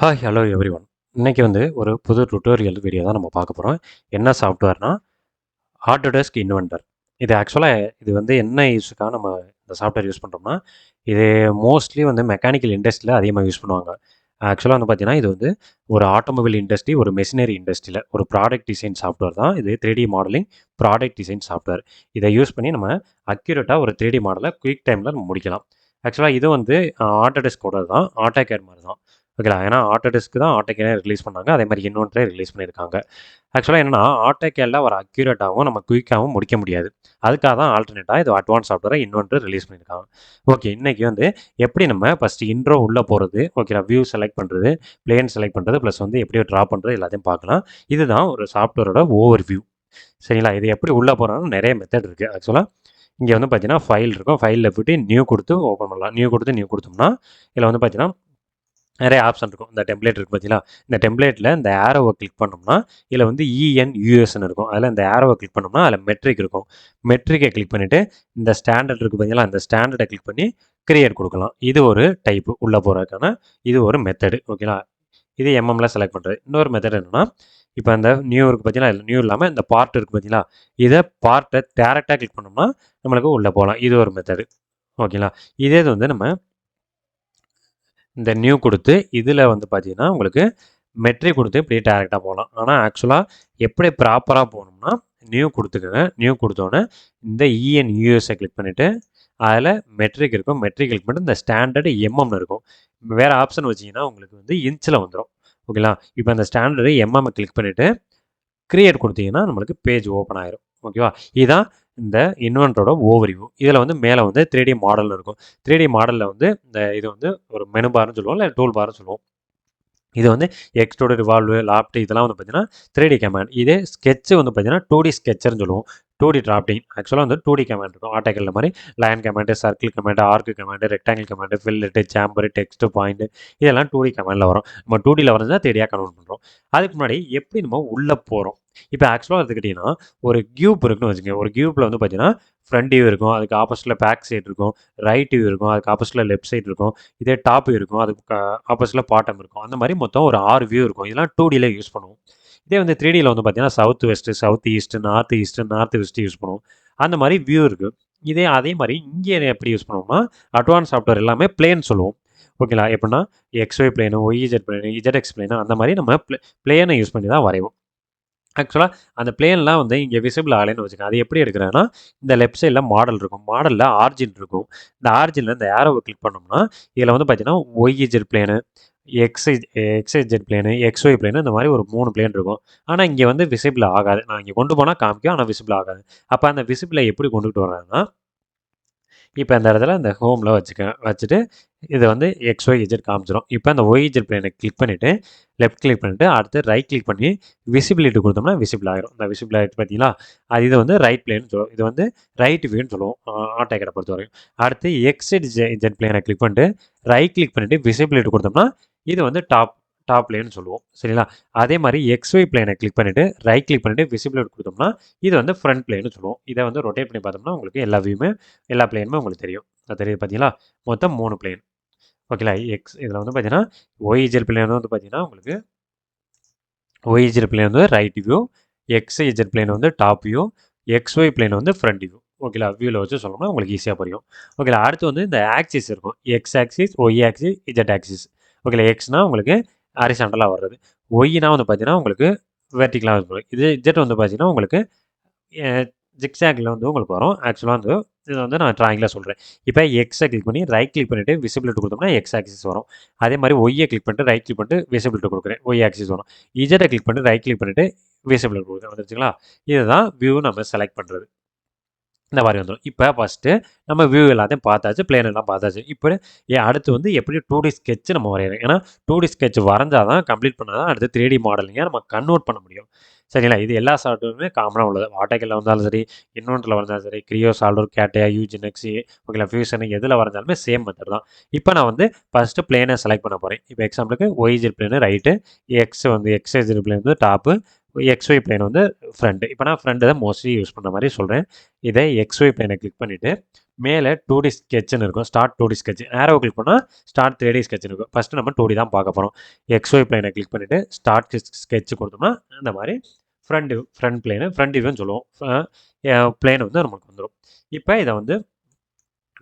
Hi hello every one இன்றைக்கி வந்து ஒரு புது டுட்டோரியல் வீடியோ தான் நம்ம பார்க்க போகிறோம் என்ன சாஃப்ட்வேர்னால் ஆட்டோடெஸ்க் இன்வென்டர் இது ஆக்சுவலாக இது வந்து என்ன யூஸுக்காக நம்ம இந்த சாஃப்ட்வேர் யூஸ் பண்ணுறோம்னா இது மோஸ்ட்லி வந்து மெக்கானிக்கல் இண்டஸ்ட்ரியில் அதிகமாக யூஸ் பண்ணுவாங்க. ஆக்சுவலாக வந்து பார்த்தீங்கன்னா இது வந்து ஒரு ஆட்டோமொபைல் இண்டஸ்ட்ரி ஒரு மெஷினரி இண்டஸ்ட்ரியில் ஒரு ப்ராடக்ட் டிசைன் சாஃப்ட்வேர் தான். இது three D modelling product design software இதை யூஸ் பண்ணி நம்ம அக்யூரேட்டாக ஒரு த்ரீ டி மாடலை குயிக் டைமில் நம்ம முடிக்கலாம். ஆக்சுவலாக இது வந்து ஆட்டோடெஸ்கோட தான் ஆட்டோ கேட் மாதிரி தான் ஓகேங்களா ஏன்னா ஆட்டோடெஸ்க்கு தான் ஆட்டோ ரிலீஸ் பண்ணாங்க. அதே மாதிரி இன்னொன்றே ரிலீஸ் பண்ணியிருக்காங்க. ஆக்சுவலாக என்னன்னா ஆட்டோகேலில் ஒரு அக்யூரேட்டாகவும் நம்ம குயிக்காகவும் முடிக்க முடியாது. அதுக்காக தான் ஆல்டர்னேட்டாக இது அட்வான்ஸ் சாஃப்ட்வேரை இன்னொன்று ரிலீஸ் பண்ணியிருக்காங்க. ஓகே இன்றைக்கி வந்து எப்படி நம்ம ஃபஸ்ட்டு இன்ட்ரோ உள்ளே போகிறது ஓகேங்களா வியூ செலக்ட் பண்ணுறது பிளேன் செலக்ட் பண்ணுறது ப்ளஸ் வந்து எப்படி ட்ரா பண்ணுறது எல்லாத்தையும் பார்க்கலாம். இதுதான் ஒரு சாஃப்ட்வேரோட ஓவர் வியூ சரிங்களா? இது எப்படி உள்ளே போகிறோம்னு நிறைய மெத்தட் இருக்குது ஆக்சுவலாக இங்கே வந்து பார்த்தீங்கன்னா ஃபைல் இருக்கும். ஃபைலில் போய்ட்டு நியூ கொடுத்து ஓப்பன் பண்ணலாம். நியூ கொடுத்து நியூ கொடுத்தோம்னா இதில் வந்து பார்த்தீங்கன்னா நிறைய ஆப்ஷன் இருக்கும். இந்த டெம்ப்ளேட் இருக்குது பார்த்தீங்களா இந்த டெம்ப்ளேட்டில் இந்த ஏரோவை கிளிக் பண்ணோம்னா இதில் வந்து இஎன் யூஎஸ்ன்னு இருக்கும். அதில் இந்த ஏரோவை கிளிக் பண்ணோம்னா அதில் மெட்ரிக் இருக்கும். மெட்ரிக்கை கிளிக் பண்ணிவிட்டு இந்த ஸ்டாண்டர்ட் இருக்குது பார்த்தீங்களா அந்த ஸ்டாண்டர்டை கிளிக் பண்ணி கிரியேட் கொடுக்கலாம். இது ஒரு டைப்பு உள்ளே போகிறதுக்கான இது ஒரு மெத்தடு ஓகேங்களா இது எம்எம்ல செலக்ட் பண்ணுறது இன்னொரு மெத்தட் என்னென்னா இப்போ அந்த நியூ இருக்குது பார்த்தீங்கன்னா இல்லை நியூ இல்லாமல் இந்த பார்ட் இருக்குது பார்த்தீங்களா இதை பார்ட்டை டேரெக்டாக கிளிக் பண்ணோம்னா நம்மளுக்கு உள்ளே போகலாம். இது ஒரு மெத்தடு ஓகேங்களா இதே இது வந்து நம்ம இந்த நியூ கொடுத்து இதில் வந்து பார்த்தீங்கன்னா உங்களுக்கு மெட்ரிக் கொடுத்து இப்படியே டேரெக்டாக போகலாம். ஆனால் ஆக்சுவலாக எப்படி ப்ராப்பராக போகணும்னா நியூ கொடுத்துக்கோங்க. நியூ கொடுத்தோன்னே இந்த இஎன் யூஎஸ்ஐ கிளிக் பண்ணிவிட்டு அதில் மெட்ரிக் இருக்கும். மெட்ரிக் கிளிக் பண்ணிட்டு இந்த ஸ்டாண்டர்டு எம்எம்னு இருக்கும். வேறு ஆப்ஷன் வச்சிங்கன்னா உங்களுக்கு வந்து இன்ச்சில் வந்துடும் ஓகேங்களா இப்போ அந்த ஸ்டாண்டர்டு எம்எம்மை கிளிக் பண்ணிவிட்டு க்ரியேட் கொடுத்தீங்கன்னா நம்மளுக்கு பேஜ் ஓப்பன் ஆயிரும். ஓகேவா இதுதான் இந்த இன்வென்ட்டோட ஓவரிவு இதில் வந்து மேலே வந்து த்ரீ டி மாடல் இருக்கும். த்ரீ டி மாடலில் வந்து இந்த இது வந்து ஒரு மெனு பார்னு சொல்லுவோம் இல்லை டூல் பார்னு சொல்லுவோம். இது வந்து எக்ஸ்டோட ரிவால்வு லாப்ட் இதெல்லாம் வந்து பார்த்தீங்கன்னா த்ரீ டி கமாண்ட் இதே ஸ்கெட்ச்சு வந்து பார்த்தீங்கன்னா டூ டி ஸ்கெச்சர்னு சொல்லுவோம். டூ டி டிராப்டிங் ஆக்சுவலாக வந்து டூ டி கமெண்ட் இருக்கும். ஆட்டோக்கல்ல மாதிரி line command circle command arc command rectangle command fillet chamfer text point இதெல்லாம் டூ டி கமெண்டில் வரும். நம்ம டூ டியில் வரது தான் தேடியாக கன்வெர்ட் பண்ணுறோம் அதுக்கு முன்னாடி எப்படி நம்ம உள்ளே போகிறோம் இப்போ ஆக்சுவலாக எடுத்துக்கிட்டிங்கன்னா ஒரு கியூப் இருக்குன்னு வச்சுக்கோங்க. ஒரு கியூப்பில் வந்து பார்த்தீங்கன்னா ஃப்ரண்ட் வியூ இருக்கும் அதுக்கு ஆப்போசிட்டில் பேக் சைடு இருக்கும் ரைட் வியூ இருக்கும் அதுக்கு ஆப்போசிட்டில் லெஃப்ட் சைடு இருக்கும் இதே டாப் வியூ இருக்கும் அதுக்கு ஆப்போசிட்டில் பாட்டம் இருக்கும். அந்த மாதிரி மொத்தம் ஒரு ஆறு வியூ இருக்கும். இதெல்லாம் டூ டியில் யூஸ் பண்ணுவோம். இதே வந்து த்ரீ டியில் வந்து பார்த்தீங்கன்னா south west south east north east north west use பண்ணுவோம். அந்த மாதிரி வியூ இருக்குது இதே அதே மாதிரி இங்கே எப்படி யூஸ் பண்ணுவோம்னா அட்வான்ஸ் சாஃப்ட்வேர் எல்லாமே பிளேன் சொல்லுவோம். ஓகேங்களா எப்படின்னா XY plane YZ plane ZX plane அந்த மாதிரி நம்ம பிளே பிளேனை யூஸ் பண்ணி தான் வரைவோம். ஆக்சுவலாக அந்த பிளேன்லாம் வந்து இங்கே விசிபிள் ஆகலைன்னு வச்சுக்கோங்க. அது எப்படி எடுக்கிறேன்னா இந்த லெஃப்ட் சைடில் மாடல் இருக்கும். மாடலில் ஆர்ஜின் இருக்கும். இந்த ஆர்ஜினில் இந்த ஏரோவை கிளிக் பண்ணோம்னா இதில் வந்து பார்த்தீங்கன்னா ஒய்இஜெட் பிளேனு எக்ஸை எக்ஸைஜெட் பிளேனு எக்ஸ்ஒய் பிளேனு இந்த மாதிரி ஒரு மூணு பிளேன் இருக்கும். ஆனால் இங்கே வந்து விசிபிள் ஆகாது. நான் இங்கே கொண்டு போனால் காமிக்கும் ஆனால் விசிபிள் ஆகாது. அப்போ அந்த விசிபிளை எப்படி கொண்டுகிட்டு வர்றாங்கன்னா இப்போ இந்த இடத்துல இந்த ஹோமில் வச்சுக்க வச்சுட்டு இது வந்து எக்ஸ் ஒய் இஜெட் காமிச்சிடும் இப்போ அந்த ஒய் இஜெட் பிளேனை கிளிக் பண்ணிவிட்டு லெஃப்ட் கிளிக் பண்ணிவிட்டு அடுத்து ரைட் கிளிக் பண்ணி விசிபிலிட்டி கொடுத்தோம்னா விசிபிள் ஆகிரும் இந்த விசிபிள் ஆகிட்டு பார்த்தீங்களா? அது இது வந்து ரைட் பிளேன்னு சொல்லுவோம் இது வந்து ரைட் வியூன்னு சொல்லுவோம் ஆட்டோ கடை பொறுத்த வரைக்கும். அடுத்து எக்ஸ் இஜெட் பிளேனை கிளிக் பண்ணிட்டு ரைட் கிளிக் பண்ணிவிட்டு விசிபிலிட்டி கொடுத்தோம்னா இது வந்து டாப் டாப் பிளேன்னு சொல்லுவோம். சரிங்களா? அதே மாதிரி எக்ஸ்ஒய் பிளேனை கிளிக் பண்ணிவிட்டு ரைட் கிளிக் பண்ணிவிட்டு விசிபிலிட்டி கொடுத்தோம்னா இது வந்து ஃப்ரண்ட் பிளேன்னு சொல்லுவோம். இதை வந்து ரொட்டேட் பண்ணி பார்த்தோம்னா உங்களுக்கு எல்லா வியூமே எல்லா பிளேனுமே உங்களுக்கு தெரியும். அது தெரியுது பார்த்தீங்களா? மொத்தம் மூணு பிளேன் ஓகேங்களா எக்ஸ் இதில் வந்து பார்த்தீங்கன்னா ஒய்ஜெட் பிளேன் வந்து பார்த்தீங்கன்னா உங்களுக்கு ஒய்ஜெல் பிளேன் வந்து right view X Z plane வந்து top view X Y plane வந்து ஃப்ரண்ட் வியூ ஓகேலா வியூவில் வச்சு சொல்லணும்னா உங்களுக்கு ஈஸியாக புரியும். ஓகேலா அடுத்து வந்து இந்த ஆக்சிஸ் இருக்கும். X axis Y axis Z axis ஓகேலா எக்ஸ்னால் உங்களுக்கு ஹாரிசாண்டலாக வர்றது. ஒய்னா வந்து பார்த்தீங்கன்னா உங்களுக்கு வெர்டிக்கலாக வரும் இது இஜெட் வந்து பார்த்தீங்கன்னா உங்களுக்கு ஜிக்ஸாகில் வந்து உங்களுக்கு வரும். ஆக்சுவலாக வந்து இது வந்து நான் ட்ராயிங்கில் சொல்கிறேன் இப்போ எக்ஸை கிளிக் பண்ணி ரைட் கிளிக் பண்ணிவிட்டு விசிபிலிட்டி கொடுத்தோம்னா எக்ஸ் ஆக்சிஸ் வரும். அதே மாதிரி ஒய்யை கிளிக் பண்ணிட்டு ரைட் கிளிக் பண்ணிட்டு விசிபிலிட்டி கொடுக்குறேன். ஒய் ஆக்சிஸ் வரும். இஜெட்டை கிளிக் பண்ணிட்டு ரைட் கிளிக் பண்ணிவிட்டு விசிபிலிட்டி கொடுக்குறேன். வந்துருச்சுங்களா? இதுதான் வியூ நம்ம செலக்ட் பண்ணுறது இந்த மாதிரி வந்துடும் இப்போ ஃபஸ்ட்டு நம்ம வியூ எல்லாத்தையும் பார்த்தாச்சு பிளேன் எல்லாம் பார்த்தாச்சு. இப்போ ஏன் அடுத்து வந்து எப்படி டூ டி ஸ்கெட்ச் நம்ம வரையிறோம் ஏன்னா டூ டி ஸ்கெட்ச் வரைஞ்சால் தான் கம்ப்ளீட் பண்ணால் தான் அடுத்து த்ரீ டி மாடலிங்க நம்ம கன்வெர்ட் பண்ண முடியும். சரிங்களா? இது எல்லா சாஃப்ட்வேருமே காமனாக உள்ளது. ஆட்டோக்கில் வந்தாலும் சரி இன்னொன்றில் வந்தாலும் சரி கிரியோ சால்டோர் கேட்டையா யூஜினெக்ஸி ஓகேங்களா ஃபியூஷன் எதில் வரைஞ்சாலுமே சேம் மெத்தட் தான். இப்போ நான் வந்து ஃபஸ்ட்டு பிளேனை செலக்ட் பண்ண போகிறேன் இப்போ எக்ஸாம்பிளுக்கு ஒய்ஜெட் பிளேனு ரைட்டு எக்ஸ் வந்து எக்ஸ்ஐஜெட் பிளேன் வந்து டாப்பு எக்ஸ்ஒய் பிளேன் வந்து ஃப்ரண்ட் இப்போ நான் ஃப்ரண்ட் தான் மோஸ்ட்லி யூஸ் பண்ணுற மாதிரி சொல்கிறேன் இதை எக்ஸ்ஒய் பிளேனை கிளிக் பண்ணிவிட்டு மேலே டூ டி ஸ்கெட்ச்னு இருக்கும். ஸ்டார்ட் டூ டி ஸ்கெட்ச் நேரோ கிளிக் பண்ணால் ஸ்டார்ட் த்ரீ டி ஸ்கெட்ச்னு இருக்கும். ஃபஸ்ட்டு நம்ம டூ டி தான் பார்க்க போகிறோம் எக்ஸ்ஒய் பிளைனை கிளிக் பண்ணிவிட்டு ஸ்டார்ட் ஸ்கெட்ச் கொடுத்தோம்னா இந்த மாதிரி ஃப்ரண்ட் ஃப்ரண்ட் பிளேனு ஃப்ரண்ட் வியூன்னு சொல்லுவோம். பிளேன் வந்து நமக்கு வந்துடும் இப்போ இதை வந்து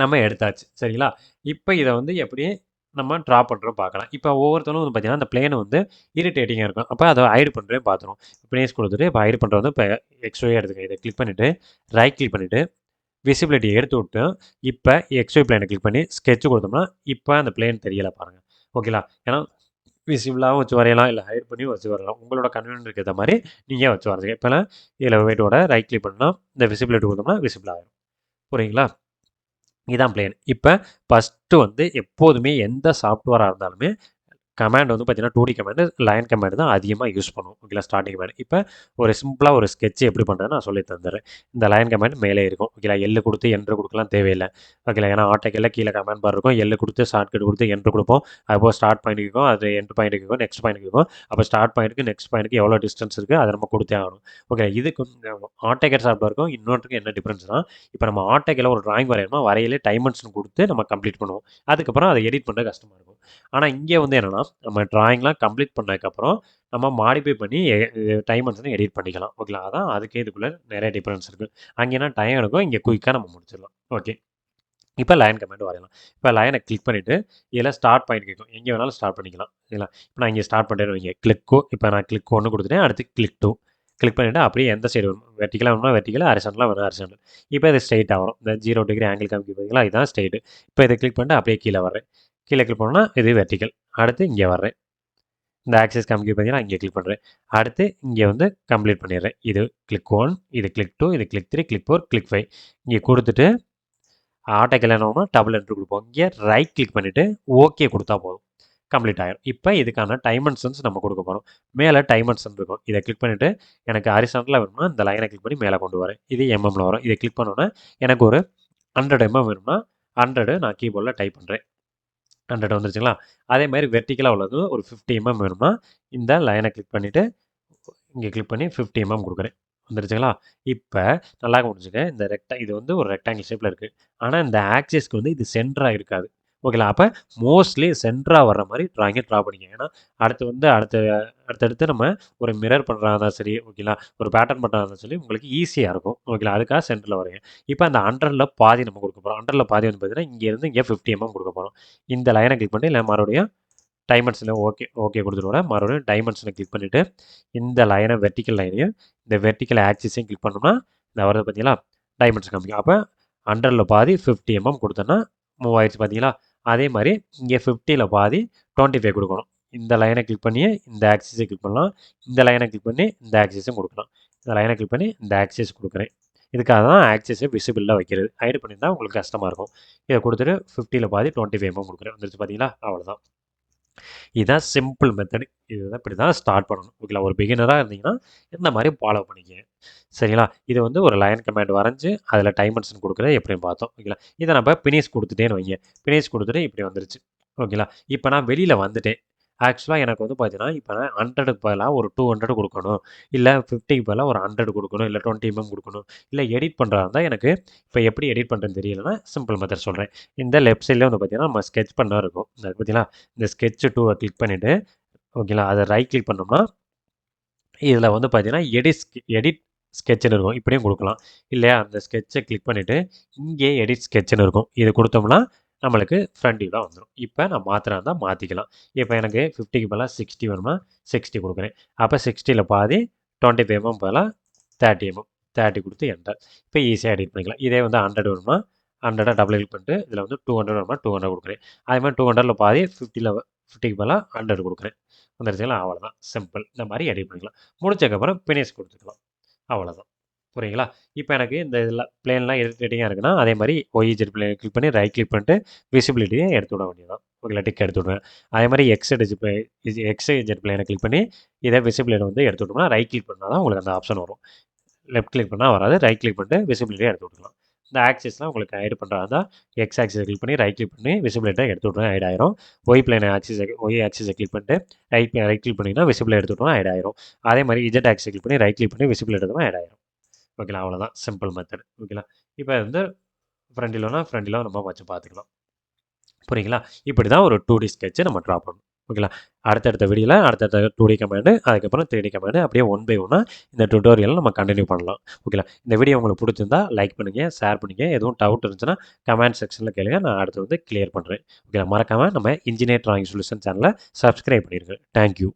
நம்ம எடுத்தாச்சு. சரிங்களா? இப்போ இதை வந்து எப்படி நம்ம ட்ரா பண்ணுறோம் பார்க்கலாம். இப்போ ஒவ்வொருத்தரும் வந்து பார்த்தீங்கன்னா அந்த பிளேனை வந்து இரிட்டேட்டிங்காக இருக்கும். அப்போ அதை ஹைடு பண்ணுறேன் பார்த்துரும். பிளேஸ் கொடுத்துட்டு இப்போ ஹைடு பண்ணுறது இப்போ எக்ஸ்ஒய் எடுத்துக்க இதை கிளிக் பண்ணிவிட்டு ரைட் கிளிக் பண்ணிவிட்டு விசிபிலிட்டி எடுத்து விட்டு இப்போ எக்ஸ்ஒய் பிளேனை கிளிக் பண்ணி ஸ்கெட்ச் கொடுத்தோம்னா இப்போ அந்த பிளேன் தெரியலை பாருங்கள் ஓகேலா ஏன்னா விசிபிளாகவும் வச்சு வரையலாம் இல்லை ஹைட் பண்ணியும் வச்சு வரலாம் உங்களோட கன்வீனியன்ட் இருக்கிற மாதிரி நீங்கள் வச்சு வரதுங்க இப்போலாம் இதில் வெயிட்டோட ரைட் கிளிக் பண்ணால் இந்த விசிபிலிட்டி கொடுத்தோம்னா விசிபிள் ஆகிடும் புரியுங்களா இதான் பிளேன் இப்போ ஃபஸ்ட்டு வந்து எப்போதுமே எந்த சாஃப்ட்வேராக இருந்தாலுமே கமாண்ட் வந்து பார்த்தீங்கன்னா two D command line command தான் அதிகமாக யூஸ் பண்ணுவோம் ஓகேங்களா ஸ்டார்டிங் கமாண்ட். இப்போ ஒரு சிம்பிளாக ஒரு ஸ்கெட்ச் எப்படி பண்ணுறேன்னு நான் சொல்லி தந்துடுறேன். இந்த லைன் கமாண்ட் மேலே இருக்கும். ஓகேங்களா எள்ளு கொடுத்து என்று கொடுக்கலாம் தேவையில்லை. ஓகேங்களா ஏன்னா ஆட்டோக்கெல்லாம் கீழே கமாண்ட் பார் இருக்கும். எள்ளு கொடுத்து ஷார்ட் கட் கொடுத்து என்று கொடுப்போம். அப்போ ஸ்டார்ட் பாயிண்ட் இருக்கும். அது எண்ட் பாயிண்ட் இருக்கும். நெக்ஸ்ட் பாயிண்ட் இருக்கும். அப்போ ஸ்டார்ட் பாயிண்ட்டுக்கு நெக்ஸ்ட் பாயிண்ட்டுக்கு எவ்வளோ டிஸ்டன்ஸ் இருக்குது அதை நம்ம கொடுத்தே ஆகணும். ஓகே இதுக்கு ஆட்டோகேட் இருக்கும். இன்னொன்றுக்கு என்ன டிஃப்ரென்ஸ்னா இப்போ நம்ம ஆட்டோக்கெல்லாம் ஒரு டிராயிங் வரையணுமா? வரையிலே டைமென்ஷன் கொடுத்து நம்ம கம்ப்ளீட் பண்ணுவோம். அதுக்கப்புறம் அதை எடிட் பண்ண கஷ்டமாக இருக்கும். ஆனால் இங்கே வந்து என்னென்னா நம்ம டிராயிங்லாம் கம்ப்ளீட் பண்ணதுக்கப்புறம் நம்ம மாடிஃபை பண்ணி டைமென்ஷனை எடிட் பண்ணிக்கலாம். ஓகேங்களா அதான் அதுக்கே இதுக்குள்ளே நிறைய டிஃப்ரென்ஸ் இருக்குது அங்கேனா டைம் எடுக்கும் இங்கே குயிக்காக நம்ம முடிச்சிடலாம். ஓகே இப்போ லைன் கமெண்ட் வரையலாம். இப்போ லைனை கிளிக் பண்ணிவிட்டு இதில் ஸ்டார்ட் பாயிண்ட் கேட்கும். எங்கே வேணாலும் ஸ்டார்ட் பண்ணிக்கலாம். சரிங்களா இப்போ நான் இங்கே ஸ்டார்ட் பண்ணிடுவீங்க வைங்க. கிளிக்கோ இப்போ நான் கிளிக் ஒன்று கொடுத்துட்டேன். அடுத்து கிளிக் டூ கிளிக் பண்ணிவிட்டு அப்படியே எந்த சைடு வரும்? வெர்டிக்கலாக வேணும்னா வெர்டிக்கலாக அரிசன்லாம் வேணும் அரிசன்ட் இப்போ இது ஸ்ட்ரெயிட்டாக வரும் இந்த ஜீரோ டிகிரி ஆங்கிள் காமிக்க பார்த்தீங்களா இதுதான் ஸ்ட்ரெயிட்டு இப்போ இதை கிளிக் பண்ணிட்டு அப்படியே கீழே வர்றேன். கீழே கிளிக் பண்ணால் இது வெர்டிக்கல் அடுத்து இங்கே வர்றேன். இந்த ஆக்சஸ் காமிக்க பார்த்தீங்கன்னா இங்கே கிளிக் பண்ணுறேன் அடுத்து இங்கே வந்து கம்ப்ளீட் பண்ணிடுறேன். இது கிளிக் ஒன் இது கிளிக் டூ இது click three click four click five இங்கே கொடுத்துட்டு ஆட்டோ கல்யாணம்னா டபுள் என்ட்ரு கொடுப்போம். இங்கே ரைட் கிளிக் பண்ணிவிட்டு ஓகே கொடுத்தா போதும். கம்ப்ளீட் ஆகிடும் இப்போ இதுக்கான டைமென்ஷன்ஸ் நம்ம கொடுக்க போகிறோம் மேலே டைமென்ஷன் இருக்கும். இதை கிளிக் பண்ணிவிட்டு எனக்கு ஹரிசாண்டில் வேணும்னா இந்த லைனை கிளிக் பண்ணி மேலே கொண்டு வரேன். இது எம்எம்ல வரும். இதை கிளிக் பண்ணோன்னே எனக்கு ஒரு ஹண்ட்ரட் எம்எம் வேணும்னா ஹண்ட்ரடு நான் கீபோர்டில் டைப் பண்ணுறேன் ஹண்ட்ரட் வந்துருச்சுங்களா? அதே மாதிரி வெர்டிக்கலாக உள்ளது. ஒரு ஃபிஃப்டி எம்எம் வேணும்னா இந்த லைனை கிளிக் பண்ணிவிட்டு இங்கே கிளிக் பண்ணி ஃபிஃப்டி எம்எம் கொடுக்குறேன். வந்துருச்சுங்களா? இப்போ நல்லா முடிஞ்சுக்க இந்த ரெக்டா இது வந்து ஒரு ரெக்டாங்கிள் ஷேப்பில் இருக்குது ஆனால் இந்த ஆக்சிஸ்க்கு வந்து இது சென்டராக இருக்காது. ஓகேங்களா அப்போ மோஸ்ட்லி சென்டராக வர்ற மாதிரி ட்ராயிங்கை ட்ரா பண்ணிங்க ஏன்னா அடுத்து வந்து அடுத்த அடுத்தடுத்து நம்ம ஒரு மிரர் பண்ணுறதா இருந்தால் சரி ஓகேங்களா ஒரு பேட்டர்ன் பண்ணுறதா இருந்தால் சரி உங்களுக்கு ஈஸியாக இருக்கும். ஓகேங்களா அதுக்காக சென்டரில் வரையும் இப்போ அந்த அண்டரில் பாதி நம்ம கொடுக்க போகிறோம் அண்டரில் பாதி வந்து பார்த்தீங்கன்னா இங்கேருந்து இங்கே ஃபிஃப்டி எம்எம் கொடுக்க போகிறோம் இந்த லைனை கிளிக் பண்ணி இல்லை மறுபடியும் டைமண்ட்ஸில் ஓகே ஓகே கொடுத்துட்டு மறுபடியும் டைமண்ட்ஸில் கிளிக் பண்ணிவிட்டு இந்த லைனை வெர்டிக்கல் லைனையும் இந்த வெர்டிக்கல் ஆக்சிஸையும் கிளிக் பண்ணோம்னா இந்த வரது பார்த்தீங்களா டைமண்ட்ஸ் காமிக்கும் அப்போ அண்டரில் பாதி ஃபிஃப்டி எம்எம் கொடுத்தோன்னா மூவ் ஆயிடுச்சு பார்த்தீங்களா அதே மாதிரி இங்கே ஃபிஃப்டியில் பாதி டுவெண்ட்டி ஃபைவ் கொடுக்கணும். இந்த லைனை கிளிக் பண்ணி இந்த ஆக்சிஸை கிளிக் பண்ணலாம். இந்த லைனை கிளிக் பண்ணி இந்த ஆக்சிஸும் கொடுக்கலாம். இந்த லைனை கிளிக் பண்ணி இந்த ஆக்சிஸ் கொடுக்குறேன். இதுக்காக தான் ஆக்சிஸை விசிபிளாக வைக்கிறது. ஹைடு பண்ணியிருந்தால் உங்களுக்கு கஷ்டமாக இருக்கும். இதை கொடுத்துட்டு ஃபிஃப்டியில் பாதி டுவெண்ட்டி ஃபைவ் கொடுக்குறேன். வந்துருச்சு பார்த்தீங்களா அவ்வளோதான் இதுதான் சிம்பிள் மெத்தடு இதுதான் இப்படி தான் ஸ்டார்ட் பண்ணணும். ஓகேங்களா? ஒரு பிகினராக இருந்தீங்கன்னா இந்த மாதிரி ஃபாலோ பண்ணிக்கங்க. சரிங்களா? இது வந்து ஒரு லைன் கமாண்ட் வரைஞ்சி அதில் டைமென்ஷன் கொடுக்குறது எப்படின்னு பார்த்தோம். ஓகேங்களா? இதை நம்ம பினிஷ் கொடுத்துட்டேன்னு வைங்க. பினிஷ் கொடுத்துட்டு இப்படி வந்துருச்சு. ஓகேங்களா? இப்போ நான் வெளியில் வந்துட்டேன். ஆக்சுவலாக எனக்கு வந்து பார்த்தீங்கன்னா இப்போ நான் ஹண்ட்ரடுக்கு பதிலாக ஒரு டூ ஹண்ட்ரட் கொடுக்கணும். இல்லை ஃபிஃப்டிக்கு பதிலாக ஒரு ஹண்ட்ரட் கொடுக்கணும். இல்லை டுவெண்ட்டி எம்எம் கொடுக்கணும். இல்லை எடிட் பண்ணுறதா இருந்தால் எனக்கு இப்போ எப்படி எடிட் பண்ணுறதுன்னு தெரியலன்னா சிம்பிள் மெத்தட் சொல்கிறேன் இந்த லெஃப்ட் சைடில் வந்து பார்த்தீங்கன்னா நம்ம ஸ்கெச் பண்ண இருக்கும். இந்த பார்த்தீங்கன்னா இந்த ஸ்கெட்ச் டூவை கிளிக் பண்ணிவிட்டு ஓகேங்களா? அதை ரைட் கிளிக் பண்ணோம்னா இதில் வந்து பார்த்தீங்கன்னா எடிட் எடிட் ஸ்கெட்சுன்னு இருக்கும். இப்படியும் கொடுக்கலாம். இல்லையா? அந்த ஸ்கெட்சை கிளிக் பண்ணிவிட்டு இங்கே எடிட் ஸ்கெட்சுன்னு இருக்கும். இது கொடுத்தோம்னா நம்மளுக்கு ஃப்ரண்ட் வியூவில் வந்துடும் இப்போ நான் மாத்திரம் இருந்தால் மாற்றிக்கலாம் இப்போ எனக்கு ஃபிஃப்டிக்கு பதிலாக சிக்ஸ்டி வருமா சிக்ஸ்டி கொடுக்குறேன். அப்போ சிக்ஸ்டியில் பாதி டுவெண்ட்டி ஃபைவ் எம்எம் பதிலாக தேர்ட்டி எம்எம் தேர்ட்டி கொடுத்து என்டர் இப்போ ஈஸியாக எடிட் பண்ணிக்கலாம். இதே வந்து ஹண்ட்ரட் வருமா ஹண்ட்ரடாக டபுள் கிளிக் பண்ணிட்டு இதில் வந்து டூ ஹண்ட்ரட் வருமா டூ ஹண்ட்ரட் கொடுக்குறேன். அதே மாதிரி டூ ஹண்ட்ரடில் பாதி ஃபிஃப்டியில் ஃபிஃப்டிக்கு பதிலாக ஹண்ட்ரட் கொடுக்குறேன். வந்துருச்சுங்களா? அவ்வளோதான் சிம்பிள் இந்த மாதிரி எடிட் பண்ணிக்கலாம். முடிச்சதுக்கப்புறம் பினிஷ் கொடுத்துக்கலாம். அவ்வளோதான் புரியுங்களா? இப்போ எனக்கு இந்த இதில் பிளேன்லாம் இரிட்டேட்டிங்காக இருக்குன்னா அதே மாதிரி ஒய்ஜெட் பிளேன் கிளிக் பண்ணி ரைட் கிளிக் பண்ணிட்டு விசிபிலிட்டியை எடுத்து விட வேண்டியதான் ஓகேங்களா டிக் எடுத்து விடுவேன். அதே மாதிரி எக்ஸ் பிளே எக்ஸை ஜெட் பிளேனை கிளிக் பண்ணி இதை விசிபிலிட்டி வந்து எடுத்து விட்டோம்னா ரைட் கிளிக் பண்ணால் தான் உங்களுக்கு அந்த ஆப்ஷன் வரும். லெஃப்ட் கிளிக் பண்ணால் வராது. ரைட் கிளிக் பண்ணிட்டு விசிபிலிட்டியை எடுத்து விட்டுக்கலாம். இந்த ஆக்சிஸ்லாம் உங்களுக்கு ஆயிடு பண்ணுறா தான் எக்ஸ் ஆக்சிஸை கிளிக் பண்ணி ரைட் கிளிக் பண்ணி விசிபிலிட்டாக எடுத்து விட்ருவோம் ஆயிரும். ஒய் பிளேன் ஆக்சிஸ் ஒய் ஆக்சிஸை கிளிக் பண்ணிட்டு ரைட் ரைட் கிளிக் பண்ணிங்கன்னா விசிபிள் எடுத்து ஐட் ஆயிரும். அதே மாதிரி இஜெட் ஆக்சிஸை கிளிக் பண்ணி ரைட் கிளிக் பண்ணி விசிபிள் எடுத்தோம்னா ஆட் ஆயிரும். ஓகேங்களா அவ்வளோதான் சிம்பிள் மெத்தட் ஓகேங்களா இப்போ வந்து ஃப்ரண்டிலோனா ஃப்ரண்டிலோ நம்ம வச்சு பார்த்துக்கலாம். புரியுங்களா? இப்படி தான் ஒரு டூ டி ஸ்கெட்சை நம்ம ட்ரா பண்ணணும். ஓகேங்களா? அடுத்தடுத்த வீடியோவில் அடுத்தடுத்த டூ டி கமாண்டு அதுக்கப்புறம் த்ரீ டி கமாண்டு அப்படியே ஒன் பை ஒன்னாக இந்த டுட்டோரியல் நம்ம கண்டினியூ பண்ணலாம். ஓகேங்களா? இந்த வீடியோ உங்களுக்கு பிடிச்சிருந்தா லைக் பண்ணுங்கள் ஷேர் பண்ணுங்கள் எதுவும் டவுட் இருந்துச்சுன்னா கமெண்ட் செக்ஷனில் கேளுங்க. நான் அடுத்து வந்து கிளியர் பண்ணுறேன் ஓகேங்களா? மறக்காமல் நம்ம இன்ஜினியர் ட்ராயிங் சொல்யூஷன் சேனலை சப்ஸ்கிரைப் பண்ணிடுங்க தேங்க்யூ